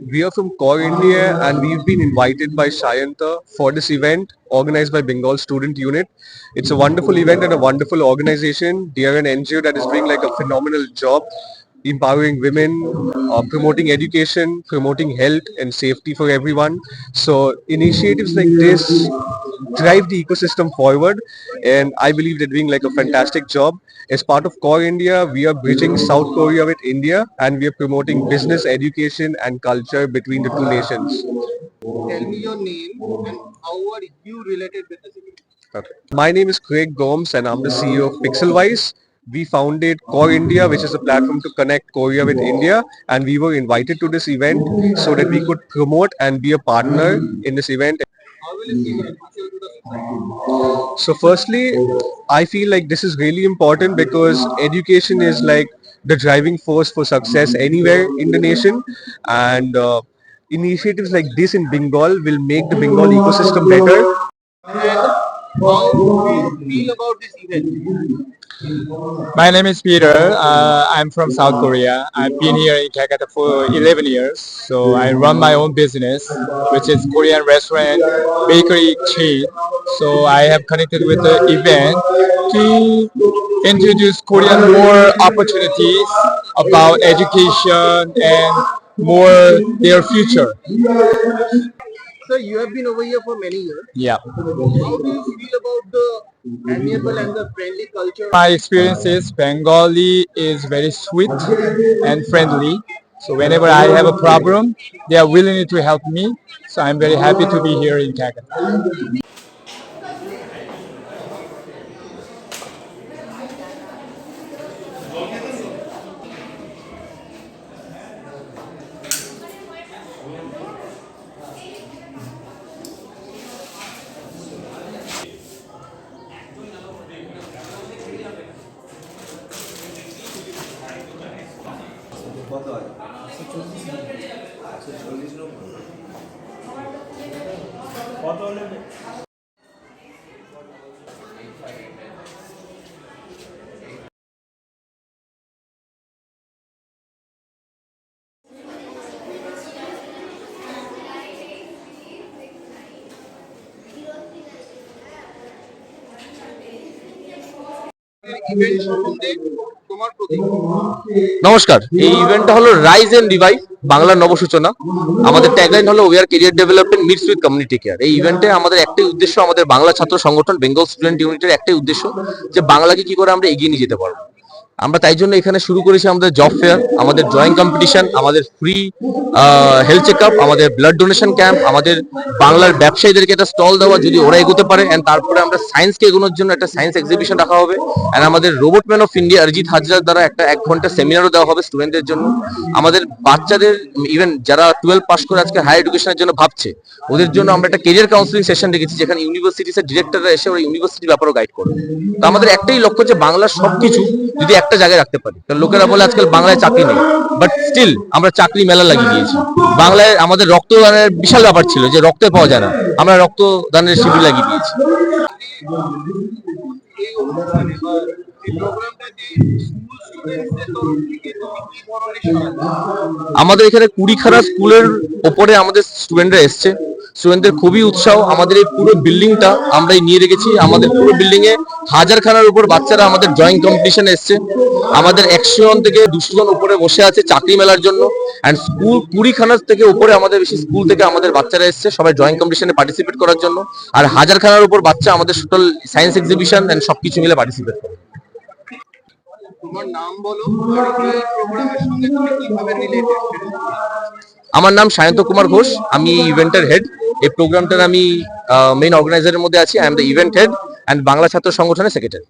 We are from Core India and we've been invited by Shayanta for this event organized by Bengal Student Unit. It's a wonderful event and a wonderful organization. They are an NGO that is doing like a phenomenal job empowering women, uh, promoting education, promoting health and safety for everyone. So initiatives like this drive the ecosystem forward and I believe they're doing like a fantastic job. As part of Core India, we are bridging South Korea with India and we are promoting business, education and culture between the two nations. Tell me your name and how are you related with this event? Okay. My name is Craig Gomes and I'm the CEO of Pixelwise. We founded Core India, which is a platform to connect Korea with India, and we were invited to this event so that we could promote and be a partner in this event. So firstly, I feel like this is really important because education is like the driving force for success anywhere in the nation. And uh, initiatives like this in Bengal will make the Bengal ecosystem better how do you feel about this event? My name is Peter. Uh, I'm from South Korea. I've been here in Calcutta for 11 years. So I run my own business, which is Korean restaurant, bakery chain. So I have connected with the event to introduce Korean more opportunities about education and more their future. So you have been over here for many years. Yeah. How do you feel about the amiable and the friendly culture? My experience is Bengali is very sweet and friendly. So whenever I have a problem, they are willing to help me. So I'm very happy to be here in Calcutta. Event সম্বন্ধে তোমার প্রতিক্রিয়া নমস্কার, এই ইভেন্টটা হলো rise and revive বাংলার নবসূচনা। আমাদের tagline হলো where career development meets with community care এই ইভেন্টে আমাদের একটাই উদ্দেশ্য আমাদের বাংলা ছাত্র সংগঠন বেঙ্গল স্টুডেন্ট ইউনিটের একটাই উদ্দেশ্য যে বাংলাকে কি করে আমরা এগিয়ে নিয়ে যেতে পারব। আমরা তাই জন্য এখানে শুরু করেছি আমাদের জব ফেয়ার আমাদের ড্রয়িং কম্পিটিশন আমাদের ফ্রি হেলথ চেক আপ আমাদের ব্লাড ডোনেশন ক্যাম্প আমাদের বাংলার ব্যবসায়ীদেরকে একটা স্টল দেওয়া, যদি ওরা এগোতে পারে এন্ড তারপরে আমরা সায়েন্সকে এগোনোর জন্য একটা সায়েন্স এক্সিবিশন রাখা হবে এন্ড আমাদের robot man of India Arijit হাজরার দ্বারা একটা এক ঘণ্টা সেমিনারও দেওয়া হবে স্টুডেন্টদের জন্য। আমাদের বাচ্চাদের ইভেন যারা টুয়েলভ পাস করে আজকে হায়ার এডুকেশনের জন্য ভাবছে, ওদের জন্য আমরা একটা কেরিয়ার কাউন্সিলিং সেশন রেখেছি, যেখানে ইউনিভার্সিটিস এর ডিরেক্টররা এসে ওরা ইউনিভার্সিটির ব্যাপারেও গাইড করবে। তো আমাদের একটাই লক্ষ্য যে বাংলার সবকিছু যদি একটা জায়গায় রাখতে পারি। কারণ লোকেরা বলে আজকাল বাংলায় চাকরি নেই। বাট স্টিল আমরা চাকরি মেলা লাগিয়ে দিয়েছি। বাংলায় আমাদের রক্তদানের বিশাল ব্যাপার ছিল যে রক্তে পাওয়া যায় না। আমরা রক্তদানের শিবির লাগিয়ে দিয়েছি। আমাদের এখানে কুড়িখানা স্কুলের ওপরে আমাদের স্টুডেন্টরা এসছে। স্টুডেন্টদের খুবই উৎসাহ, আমাদের এই পুরো বিল্ডিংটা আমরাই নিয়ে রেখেছি। আমাদের পুরো বিল্ডিং এ হাজার খানার উপর বাচ্চারা আমাদের ড্রয়িং কম্পিটিশন এসছে। আমাদের একশো জন থেকে দুশো জন উপরে বসে আছে চাকরি মেলার জন্য। অ্যান্ড স্কুল কুড়িখানার থেকে উপরে আমাদের বেশি স্কুল থেকে আমাদের বাচ্চারা এসছে সবাই ড্রয়িং কম্পিটিশনে পার্টিসিপেট করার জন্য। আর হাজার খানার উপর বাচ্চা আমাদের টোটাল সায়েন্স এক্সিবিশন অ্যান্ড সবকিছু মিলে পার্টিসিপেট করে। তোমার নাম বলো প্রোগ্রামের সঙ্গে তুমি কীভাবে রিলেটেড আমার নাম সায়ন্ত কুমার ঘোষ, আমি ইভেন্টের হেড এই প্রোগ্রামটার আমি মেইন অর্গানাইজারের মধ্যে আছি। I am the event head and Bangla ছাত্র সংগঠনের সেক্রেটারি